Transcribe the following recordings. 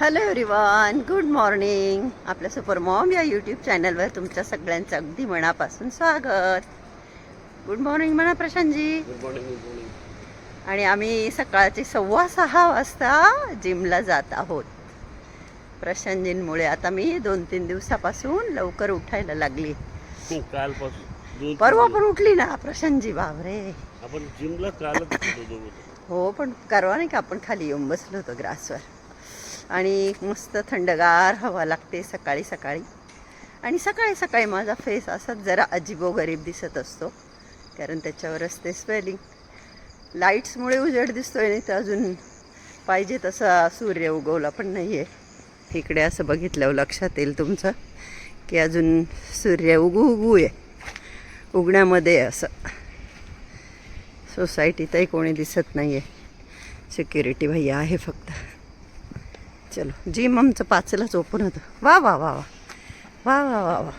Hello everyone good morning आपल्या super mom या YouTube चॅनलवर तुमच्या सगळ्यांचं अगदी मनापासून स्वागत. गुड मॉर्निंग म्हणा प्रशांतजी. आणि आम्ही सकाळचे सव्वा सहा वाजता जिमला जात आहोत. प्रशांतजींमुळे आता मी दोन तीन दिवसापासून लवकर उठायला लागली. कालपासून. दोन परवा पण उठली ना प्रशांतजी दिवस. आपण जिमला. हो पण करवा नाही का आपण खाली येऊन बसलो होतो ग्रासवर आणि मस्त थंडगार हवा लागते सकाळी सकाळी. आणि सकाळी सकाळी माझा फेस असाच जरा अजिबोगरीब दिसत असतो कारण त्याच्यावर असते स्वेलिंग लाईट्समुळे उजेड दिसतोय नाही तर अजून पाहिजे तसा सूर्य उगवला पण नाही आहे इकडे असं बघितल्यावर लक्षात येईल तुमचं की अजून सूर्य उगू उगू आहे उगण्यामध्ये असं. सोसायटीतही कोणी दिसत नाही आहे सिक्युरिटी भैया आहे फक्त. चलो जिम आमचं पाचलाच ओपन होतं. वा वा वा वा. वा वा वा वा.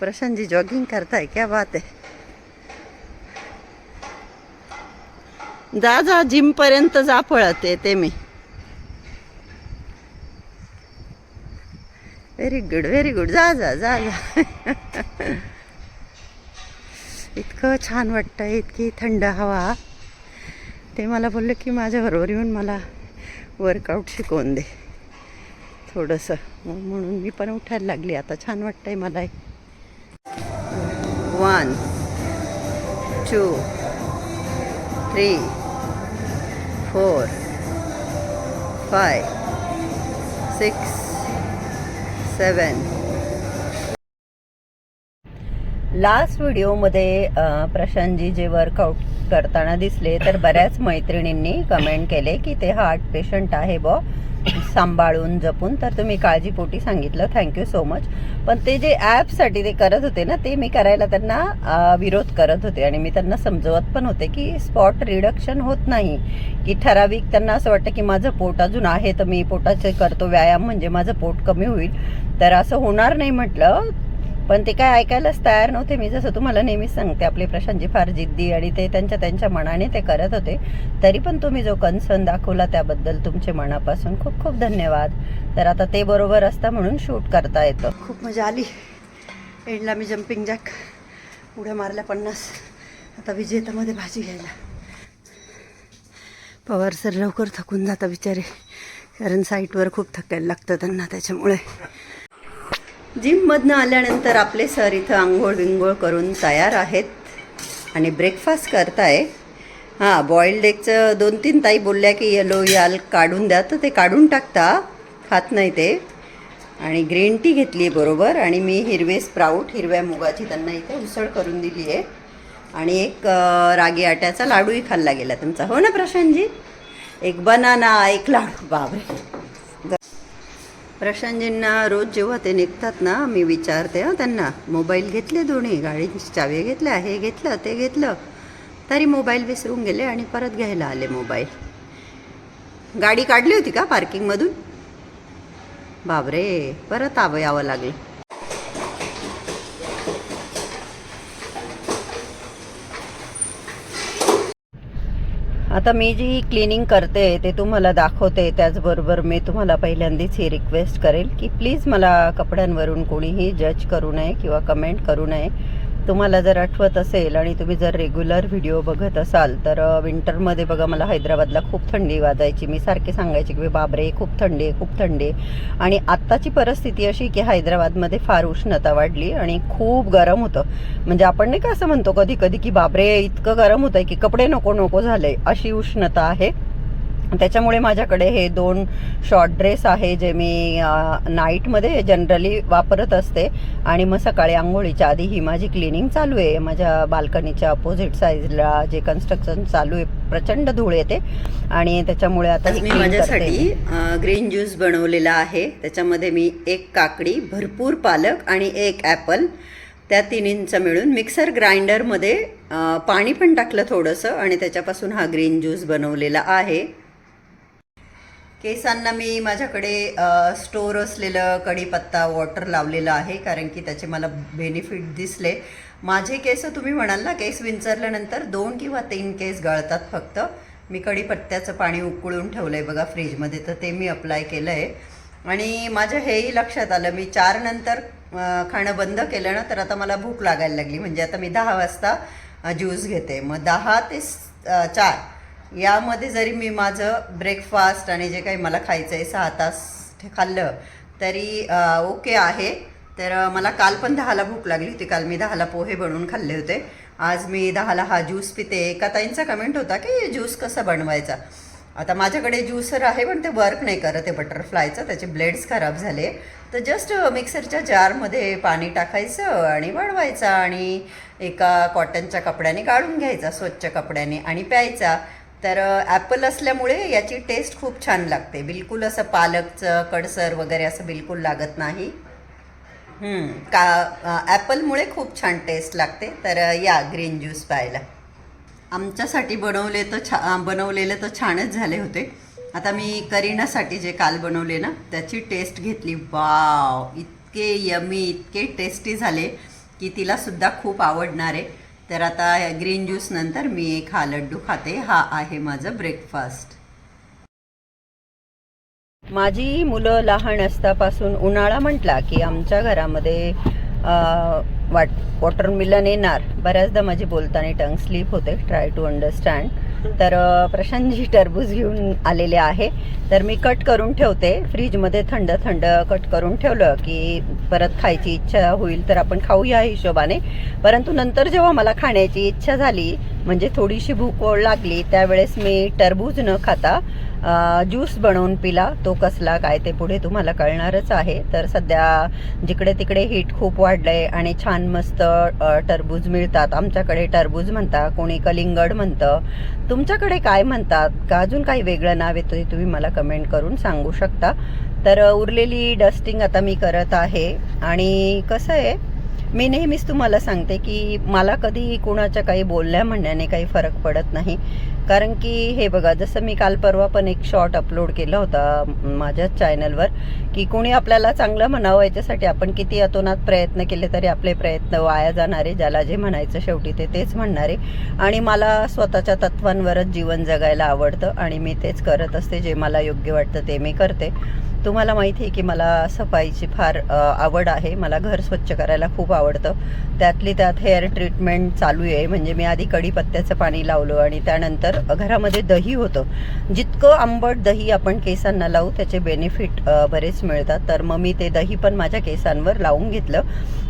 प्रशांतजी जॉगिंग करताय क्या बात आहे. जा जा जिमपर्यंत जा पळत येते मी. व्हेरी गुड व्हेरी गुड जा जा जा जा. इतकं छान वाटतं इतकी थंड हवा. ते मला बोललं की माझ्याबरोबर येऊन मला वर्कआउट शिकवून दे. थोडंसं. म्हणून मी पण उठायला लागली. आता छान वाटतंय मला one two three four five six seven last व्हिडिओमध्ये प्रशांतजी जे वर्कआउट करताना दिसले तर बऱ्याच मैत्रिणींनी कमेंट केले की ते हार्ट पेशंट आहे ब सांभाळून जपून तर तुम्ही काळजीपोटी सांगितलं. थँक्यू सो मच पण ते जे ॲपसाठी ते करत होते ना ते मी करायला त्यांना विरोध करत होते. आणि मी त्यांना समजवत पण होते की स्पॉट रिडक्शन होत नाही. की ठराविक त्यांना असं वाटतं की माझं पोट अजून आहे तर मी पोटाचे करतो व्यायाम म्हणजे माझं पोट कमी होईल. तर असं होणार नाही म्हटलं. पण ते काय ऐकायलाच तयार नव्हते. मी जसं तुम्हाला नेहमीच सांगते आपले प्रशांतजी फार जिद्दी आणि ते त्यांच्या त्यांच्या मनाने ते करत होते. तरी पण तुम्ही जो कन्सर्न दाखवला त्याबद्दल तुमचे मनापासून खूप खूप धन्यवाद. तर आता ते बरोबर असता म्हणून शूट करता येतं. खूप मजा आली. एंडला मी जम्पिंग जॅक उड्या मारल्या पन्नास. आता विजेतामध्ये भाजी घ्यायला. पवार सर लवकर थकून जाता बिचारे. कारण साईटवर खूप थकायला लागतं त्यांना त्याच्यामुळे. जिममधनं आल्यानंतर आपले सर इथं आंघोळ बिंघोळ करून तयार आहेत आणि ब्रेकफास्ट करताय. हां बॉईल्ड एगचं दोन तीन ताई बोलल्या की येलो याल काढून द्या. तर ते काढून टाकता खात नाही ते. आणि ग्रीन टी घेतली आहे बरोबर आणि मी हिरवे स्प्राऊट हिरव्या मुगाची त्यांना इथे उसळ करून दिली आहे आणि एक रागी आट्याचा लाडूही खाल्ला गेला तुमचा. हो ना प्रशांतजी? एक बनाना एक लाडू. बाबरे प्रशांतजींना रोज जेव्हा ते निघतात ना मी विचारते हां त्यांना मोबाईल घेतले दोन्ही? गाडीची चावी घेतल्या हे घेतलं ते घेतलं. तरी मोबाईल विसरून गेले आणि परत घ्यायला आले मोबाईल. गाडी काढली होती का पार्किंगमधून? बाबरे परत आवं यावं लागलं. आता मी जी क्लिनिंग करते ते तुम्हाला दाखवते त्याचबरोबर मी तुम्हाला पहिल्यांदाच ही रिक्वेस्ट करेल की प्लीज मला कपड्यांवरून कोणीही जज करू नये किंवा कमेंट करू नये. तुम्हाला जर आठवत असेल आणि तुम्ही जर रेग्युलर व्हिडिओ बघत असाल तर विंटरमध्ये बघा मला हैदराबादला खूप थंडी वाजायची. मी सारखे सांगायचे की बाबरे खूप थंडी आहे खूप थंडी आहे. आणि आत्ताची परिस्थिती अशी की हैदराबादमध्ये फार उष्णता वाढली आणि खूप गरम होतं. म्हणजे आपण नाही का असं म्हणतो कधी कधी की बाबरे इतकं गरम होतं की कपडे नको नको झाले. अशी उष्णता आहे. त्याच्यामुळे माझ्याकडे हे दोन शॉर्ट ड्रेस आहे जे मी नाईटमध्ये जनरली वापरत असते. आणि मग सकाळी आंघोळीच्या आधी ही माझी क्लिनिंग चालू आहे. माझ्या बाल्कनीच्या अपोजिट साईडला जे कन्स्ट्रक्शन चालू आहे प्रचंड धूळ येते. आणि त्याच्यामुळे आता मी माझ्यासाठी. ग्रीन ज्यूस बनवलेला आहे. त्याच्यामध्ये मी एक काकडी भरपूर पालक आणि एक ॲपल त्या तिन्हींचं मिळून मिक्सर ग्राइंडरमध्ये पाणी पण टाकलं थोडंसं आणि त्याच्यापासून हा ग्रीन ज्यूस बनवलेला आहे. केसांना मी माझ्याकडे स्टोर असलेलं कढीपत्ता वॉटर लावलेलं आहे कारण की त्याचे मला बेनिफिट दिसले. माझे केस तुम्ही म्हणाल ना केस विंचरल्यानंतर दोन किंवा तीन केस गळतात फक्त. मी कढीपत्त्याचं पाणी उकळून ठेवलं आहे बघा फ्रीजमध्ये तर ते मी अप्लाय केलं आहे आणि माझ्या हेही लक्षात आलं. मी चार नंतर खाणं बंद केलं ना तर आता मला भूक लागायला लागली. म्हणजे आता मी दहा वाजता ज्यूस घेते. मग दहा ते चार यामध्ये जरी मी माझं ब्रेकफास्ट आणि जे काही मला खायचं आहे सहा तास खाल्लं तरी ओके आहे. तर मला काल पण दहाला भूक लागली होती. काल मी दहाला पोहे बनवून खाल्ले होते. आज मी दहाला हा ज्यूस पिते. एका ताईंचा कमेंट होता की ज्यूस कसा बनवायचा? आता माझ्याकडे ज्यूसर आहे पण ते वर्क नाही करत आहे बटरफ्लायचं त्याचे ब्लेड्स खराब झाले. तर जस्ट मिक्सरच्या जारमध्ये पाणी टाकायचं आणि बनवायचा आणि एका कॉटनच्या कपड्याने गाळून घ्यायचा स्वच्छ कपड्याने आणि प्यायचा. तर ॲपल असल्यामुळे याची टेस्ट खूप छान लागते. बिलकुल असं पालकचं कडसर वगैरे असं बिलकुल लागत नाही. का ॲपलमुळे खूप छान टेस्ट लागते. तर या ग्रीन ज्यूस प्यायला आमच्यासाठी बनवले तर छा बनवलेले तर छानच झाले होते. आता मी करीनासाठी जे काल बनवले ना त्याची टेस्ट घेतली. वाव इतके यमी इतके टेस्टी झाले की तिलासुद्धा खूप आवडणार. आहे तर आता ग्रीन ज्यूस नंतर मी एक हा लड्डू खाते. हा आहे माझं ब्रेकफास्ट माझी मुलं लहान असतापासून उन्हाळा म्हटला की आमच्या घरामध्ये वाट वॉटरमिलन येणार. बऱ्याचदा माझी बोलताना टंग स्लीप होते. ट्राय टू अंडरस्टँड तर प्रशांतजी टरबूज घेऊन आलेले आहे. तर मी कट करून ठेवते. फ्रीजमध्ये थंड थंड कट करून ठेवलं की परत खायची इच्छा होईल तर आपण खाऊ या हिशोबाने. परंतु नंतर जेव्हा मला खाण्याची इच्छा झाली म्हणजे थोडीशी भूक लागली त्यावेळेस मी टरबूज न खाता ज्यूस बनवून पिला तो कसला काय ते पुढे तुम्हाला कळणारच आहे. तर सध्या जिकडे तिकडे हीट खूप वाढलंय आणि छान मस्त टरबूज मिळतात. आमच्याकडे टरबूज म्हणतात कोणी कलिंगड म्हणतं. तुमच्याकडे काय म्हणतात? का अजून काही वेगळं नाव येतं ते तुम्ही मला कमेंट करून सांगू शकता? तर उरलेली डस्टिंग आता मी करत आहे. आणि कसं आहे? मी नेहमीच तुम्हाला सांगते की मला कधी कुणाच्या काही बोलल्या म्हणण्याने काही फरक पडत नाही. कारण की हे बघा जसं मी काल परवा पण एक शॉर्ट अपलोड केला होता माझ्याच चॅनलवर की कोणी आपल्याला चांगलं म्हणावं याच्यासाठी आपण किती अतोनात प्रयत्न केले तरी आपले प्रयत्न वाया जाणारे ज्याला जे म्हणायचं शेवटी ते तेच म्हणणारे. आणि मला स्वतःच्या तत्वांवरच जीवन जगायला आवडतं आणि मी तेच करत असते जे मला योग्य वाटतं ते मी करते. तुम्हाला माहिती आहे की मला सफाईची फार आवड आहे. मला घर स्वच्छ करायला खूप आवडतं. त्यातली त्यात हेअर ट्रीटमेंट चालू आहे. म्हणजे मी आधी कढीपत्त्याचं पाणी लावलं आणि त्यानंतर घरामध्ये दही होतं. जितकं आंबट दही आपण केसांना लावू त्याचे बेनिफिट बरेच मिळतात. तर मग मी ते दही पण माझ्या केसांवर लावून घेतलं.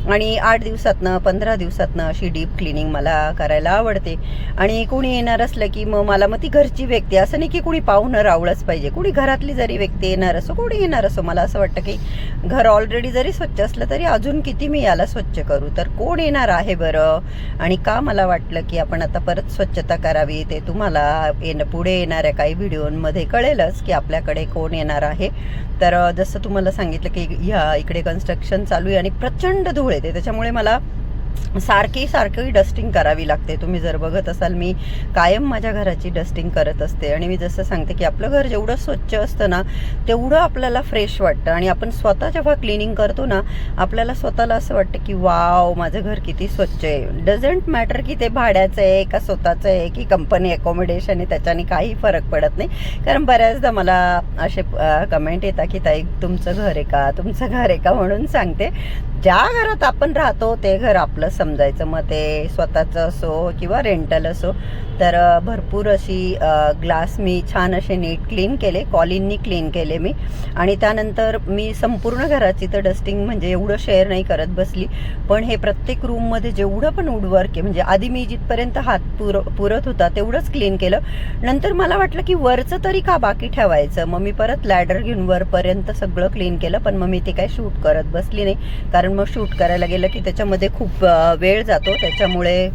आणि आठ दिवसातनं पंधरा दिवसातनं अशी डीप क्लिनिंग मला करायला आवडते. आणि कोणी येणार असलं की मग मला मग ती घरची व्यक्ती असं नाही की कोणी पाहुणं रावळंच पाहिजे. कोणी घरातली जरी व्यक्ती येणार असो कोणी येणार असो मला असं वाटतं की घर ऑलरेडी जरी स्वच्छ असलं तरी अजून किती मी याला स्वच्छ करू? तर कोण येणार आहे बरं? आणि का मला वाटलं की आपण आता परत स्वच्छता करावी? ते तुम्हाला येण पुढे येणाऱ्या काही व्हिडिओमध्ये कळेलच की आपल्याकडे कोण येणार आहे. तर जसं तुम्हाला सांगितलं की ह्या इकडे कन्स्ट्रक्शन चालू आहे आणि प्रचंड धूळ येते. त्याच्यामुळे मला सारखी सारखी डस्टिंग करावी लागते. तुम्ही जर बघत असाल मी कायम माझ्या घराची डस्टिंग करत असते. आणि मी जसं सांगते की आपलं घर जेवढं स्वच्छ असतं ना तेवढं आपल्याला फ्रेश वाटतं. आणि आपण स्वतः जेव्हा क्लिनिंग करतो ना आपल्याला स्वतःला असं वाटतं की वाव माझं घर किती स्वच्छ आहे. डझंट मॅटर की ते भाड्याचं आहे का स्वतःचं आहे की कंपनी अकोमोडेशन आहे त्याच्याने काही फरक पडत नाही. कारण बऱ्याचदा मला असे कमेंट येतात की ताई तुमचं घर आहे का? तुमचं घर आहे का? म्हणून सांगते. ज्या घरात आपण राहतो ते घर आपलं समजायचं. मग ते स्वतःचं असो किंवा रेंटल असो तर भरपूर अशी ग्लास मी छान असे नीट क्लीन केले. कॉलिननी क्लीन केले मी. आणि त्यानंतर मी संपूर्ण घराची तर डस्टिंग म्हणजे एवढं शेअर नाही करत बसली. पण हे प्रत्येक रूममध्ये जेवढं पण वुडवर्क आहे म्हणजे आधी मी जिथपर्यंत हात पुर पुरत होता तेवढंच क्लीन केलं. नंतर मला वाटलं की वरचं तरी का बाकी ठेवायचं? मग मी परत लॅडर घेऊन वरपर्यंत सगळं क्लीन केलं पण मग मी ते काय शूट करत बसली नाही. कारण मग शूट करायला गेलं की त्याच्यामध्ये खूप वेळ जातो. त्याच्यामुळे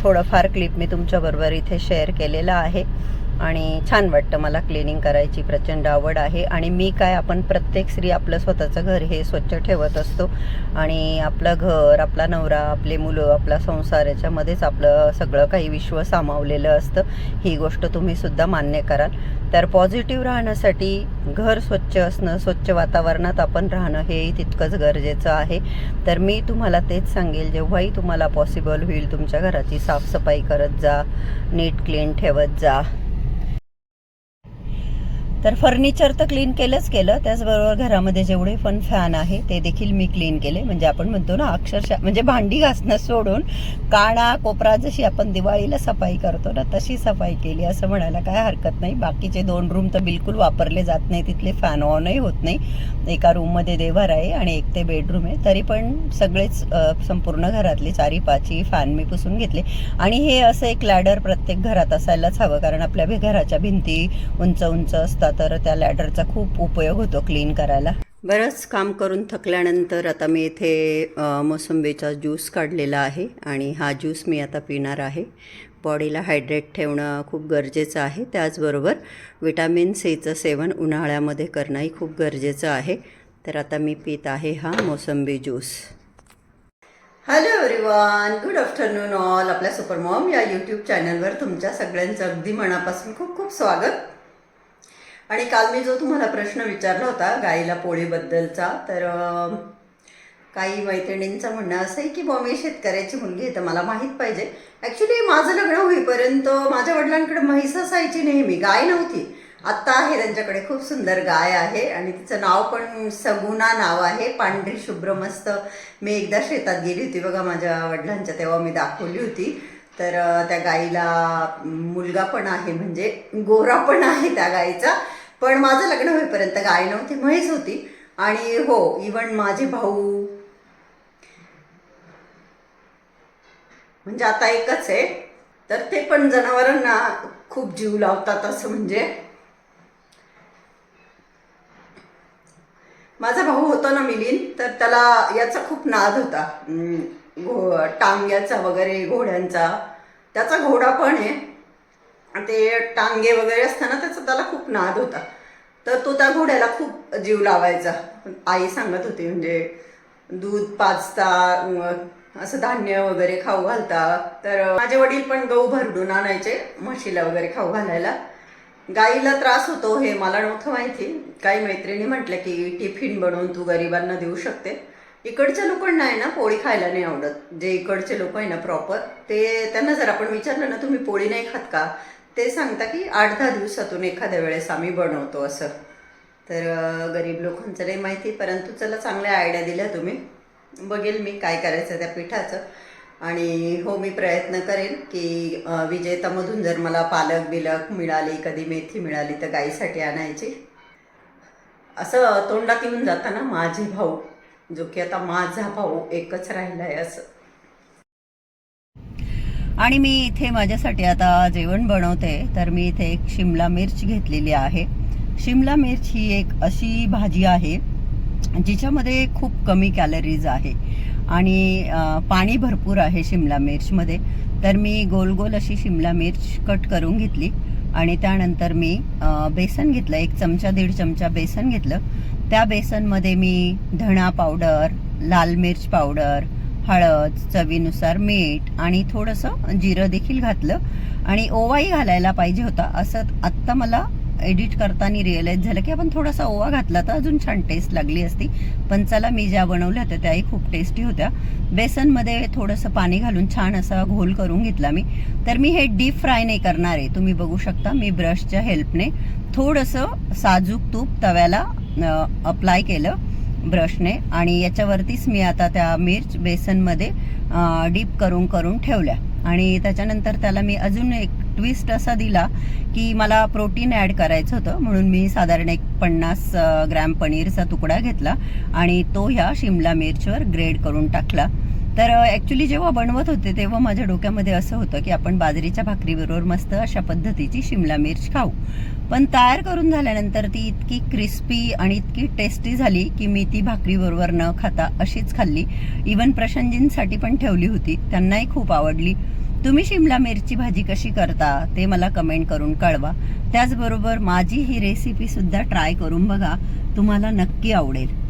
थोडंफार क्लिप मी तुमच्याबरोबर इथे शेअर केलेलं आहे. आणि छान वाटतं मला क्लिनिंग करायची प्रचंड आवड आहे. आणि मी काय आपण प्रत्येक स्त्री आपलं स्वतःचं घर हे स्वच्छ ठेवत असतो. आणि आपलं घर आपला नवरा आपले मुलं आपला संसार याच्यामध्येच आपलं सगळं काही विश्व सामावलेलं असतं. ही गोष्ट तुम्ही सुद्धा मान्य कराल. तर पॉझिटिव्ह राहण्यासाठी घर स्वच्छ असणं स्वच्छ वातावरणात आपण राहणं हेही तितकंच गरजेचं आहे. तर मी तुम्हाला तेच सांगेल जेव्हाही तुम्हाला पॉसिबल होईल तुमच्या घराची साफसफाई करत जा नीट क्लीन ठेवत जा. तर फर्निचर तर क्लीन केलंच केलं. त्याचबरोबर घरामध्ये जेवढे पण फॅन आहे ते देखील मी क्लीन केले. म्हणजे आपण म्हणतो ना अक्षरशः म्हणजे भांडी घासणं सोडून काणा कोपरा जशी आपण दिवाळीला सफाई करतो ना तशी सफाई केली. असं म्हणायला काय हरकत नाही. बाकीचे दोन रूम तर बिलकुल वापरले जात नाही. तिथले फॅन ऑनही होत नाही. एका रूममध्ये देवर आहे आणि एक ते बेडरूम आहे. तरी पण सगळेच संपूर्ण घरातले चारी पाची फॅन मी पुसून घेतले. आणि हे असं एक लॅडर प्रत्येक घरात असायलाच हवं. कारण आपल्या घराच्या भिंती उंच उंच असतात. तर त्या लॅडरचा खूप उपयोग होतो क्लीन करायला. बरंच काम करून थकल्यानंतर आता मी इथे मोसंबीचा ज्यूस काढलेला आहे आणि हा ज्यूस मी आता पिणार आहे. बॉडीला हायड्रेट ठेवणं खूप गरजेचं आहे. त्याचबरोबर विटॅमिन सीचं सेवन उन्हाळ्यामध्ये करणंही खूप गरजेचं आहे. तर आता मी पित आहे हा मोसंबी juice hello everyone good afternoon all आपल्या सुपरमॉम या यूट्यूब चॅनलवर तुमच्या सगळ्यांचं अगदी मनापासून खूप खूप स्वागत. आणि काल मी जो तुम्हाला प्रश्न विचारला होता गाईला पोळीबद्दलचा तर काही मैत्रिणींचं म्हणणं असं आहे की बॉम्बे मी शेतकऱ्याची मुलगी आहे तर मला माहीत पाहिजे. ॲक्च्युली माझं लग्न होईपर्यंत माझ्या वडिलांकडे म्हैस असायची नेहमी गाय नव्हती. आत्ता आहे त्यांच्याकडे खूप सुंदर गाय आहे आणि तिचं नाव पण सगुणा नाव आहे. पांढरी शुभ्र मस्त. मी एकदा शेतात गेली होती बघा माझ्या वडिलांच्या तेव्हा मी दाखवली होती. तर त्या गाईला मुलगा पण आहे म्हणजे गोरा पण आहे त्या गाईचा. पण माझं लग्न होईपर्यंत गाय नव्हती म्हैस होती. आणि हो इवन माझे भाऊ. म्हणजे आता एकच आहे. तर ते पण जनावरांना खूप जीव लावतात असं म्हणजे. माझा भाऊ होता ना मिलिन तर त्याला याचा खूप नाद होता. घो टांग्याचा वगैरे घोड्यांचा. त्याचा घोडा पण आहे. ते टांगे वगैरे असताना त्याचा त्याला खूप नाद होता. तर तो त्या घोड्याला खूप जीव लावायचा. आई सांगत होती म्हणजे दूध पाजता असं धान्य वगैरे खाऊ घालता. तर माझे वडील पण गहू भरडून आणायचे म्हशीला वगैरे खाऊ घालायला. गाईला त्रास होतो हे मला नव्हतं माहिती. काही मैत्रिणी म्हटलं की टिफिन बनवून तू गरिबांना देऊ शकते. इकडच्या लोकांना आहे ना पोळी खायला नाही आवडत. जे इकडचे लोक आहे ना प्रॉपर ते त्यांना जर आपण विचारलं ना तुम्ही पोळी नाही खात का? ते सांगता की आठ दहा दिवसातून एखाद्या वेळेस आम्ही बनवतो असं. तर गरीब लोकांचं नाही माहिती परंतु चला चांगल्या आयडिया दिल्या तुम्ही. बघेल मी काय करायचं त्या पिठाचं. आणि हो मी प्रयत्न करेन की विजेतामधून जर मला पालक बिलक मिळाली कधी मेथी मिळाली तर गाईसाठी आणायची. असं तोंडात येऊन जाताना माझे भाऊ जो की आता माझा भाऊ एकच राहिला आहे असं. आणि मी इथे माझ्यासाठी आता जेवण बनवते तर मी इथे एक शिमला मिर्च घेतलेली आहे. शिमला मिर्च ही एक अशी भाजी आहे जिच्यामध्ये खूप कमी कॅलरीज आहे आणि पाणी भरपूर आहे शिमला मिर्चमध्ये. तर मी गोल गोल अशी शिमला मिर्च कट करून घेतली आणि त्यानंतर मी बेसन घेतलं एक चमचा दीड चमचा बेसन घेतलं. त्या बेसनमध्ये मी धणा पावडर लाल मिर्च पावडर हळद चवीनुसार मीठ आणि थोडंसं जिरं देखील घातलं. आणि ओवाही घालायला पाहिजे होता. असं आत्ता मला एडिट करताना रिअलाईज झालं की आपण थोडासा ओवा घातला तर अजून छान टेस्ट लागली असती. पण चला मी ज्या बनवल्या होत्या त्याही खूप टेस्टी होत्या. बेसनमध्ये थोडंसं पाणी घालून छान असा घोल करून घेतला मी. तर मी हे डीप फ्राय नाही करणार आहे. तुम्ही बघू शकता मी ब्रशच्या हेल्पने थोडंसं साजूक तूप तव्याला अप्लाय केलं. ब्रशने आणि याच्यावरतीच मी आता त्या मिर्च बेसनमध्ये डीप करून करून ठेवल्या. आणि त्याच्यानंतर त्याला मी अजून एक ट्विस्ट असा दिला की मला प्रोटीन ॲड करायचं होतं. म्हणून मी साधारण एक पन्नास ग्रॅम पनीरचा तुकडा घेतला आणि तो ह्या शिमला मिरचीवर ग्रेड करून टाकला. तर ॲक्च्युली जेव्हा बनवत होते तेव्हा माझ्या डोक्यामध्ये असं होतं की आपण बाजरीच्या भाकरीबरोबर मस्त अशा पद्धतीची शिमला मिर्च खाऊ. पण तयार करून झाल्यानंतर ती इतकी क्रिस्पी आणि इतकी टेस्टी झाली की मी ती भाकरीबरोबर न खाता अशीच खाल्ली. इवन प्रशंजींसाठी पण ठेवली होती. त्यांनाही खूप आवडली. तुम्ही शिमला मिरची भाजी कशी करता ते मला कमेंट करून कळवा. त्याचबरोबर माझी ही रेसिपी सुद्धा ट्राय करून बघा. तुम्हाला नक्की आवडेल.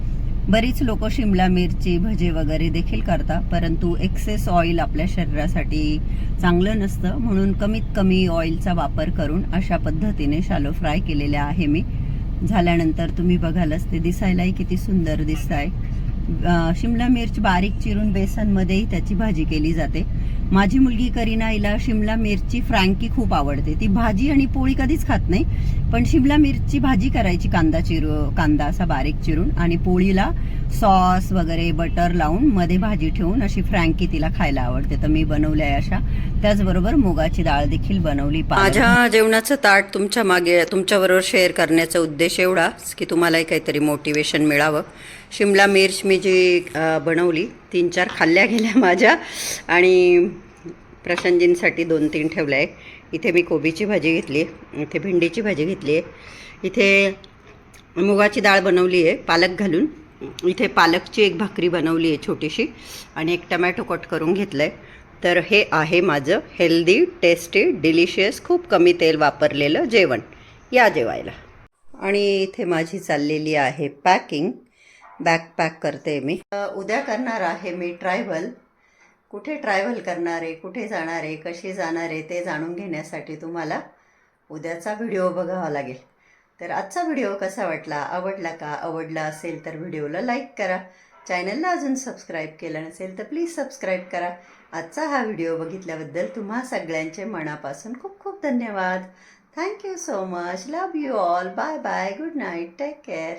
बरीच लोक शिमला मिरची भजे वगैरे देखील करतात परंतु एक्सेस ऑइल आपल्या शरीरासाठी चांगलं नसतं. म्हणून कमीत कमी ऑइलचा वापर करून अशा पद्धतीने शालो फ्राय केलेल्या आहे मी. झाल्यानंतर तुम्ही बघालच ते दिसायलाही किती सुंदर दिसत आहे शिमला मिरच बारीक चिरून बेसनमध्येही त्याची भाजी केली जाते. माझी मुलगी करीना हिला शिमला मिरची फ्रँकी खूप आवडते. ती भाजी आणि पोळी कधीच खात नाही पण शिमला मिरची भाजी करायची कांदा चिरू कांदा असा बारीक चिरून आणि पोळीला सॉस वगैरे बटर लावून मध्ये भाजी ठेवून अशी फ्रँकी तिला खायला आवडते. तर मी बनवल्या आहे अशा. त्याचबरोबर मुगाची डाळ देखील बनवली माझ्या जेवणाचं ताट तुमच्या मागे तुमच्याबरोबर शेअर करण्याचा उद्देश एवढाच की तुम्हालाही काहीतरी मोटिवेशन मिळावं. शिमला मिर्च मी जी बनवली तीन चार खाल्ल्या गेल्या माझ्या. आणि प्रशांतजींसाठी दोन तीन ठेवल्या. आहे इथे मी कोबीची भाजी घेतली आहे. इथे भेंडीची भाजी घेतली आहे. इथे मुगाची डाळ बनवली आहे पालक घालून. इथे पालकची एक भाकरी बनवली आहे छोटीशी आणि एक टमॅटो कट करून घेतलं आहे तर हे आहे माझं हेल्दी टेस्टी डिलिशियस खूप कमी तेल वापरलेलं जेवण. या जेवायला. आणि इथे माझी चाललेली आहे पॅकिंग. बॅग पॅक करते मी. उद्या करणार आहे मी ट्रॅव्हल कुठे ट्रॅव्हल करणार आहे कुठे जाणार आहे कशी जाणार आहे ते जाणून घेण्यासाठी तुम्हाला उद्याचा व्हिडिओ बघावा लागेल. तर आजचा व्हिडिओ कसा वाटला आवडला का आवडला असेल तर व्हिडिओला लाईक करा. चॅनलला अजून सबस्क्राईब केलं नसेल तर प्लीज सबस्क्राईब करा. आजचा हा व्हिडिओ बघितल्याबद्दल तुम्हा सगळ्यांचे मनापासून खूप खूप धन्यवाद. Thank you so much love you all bye bye good night take care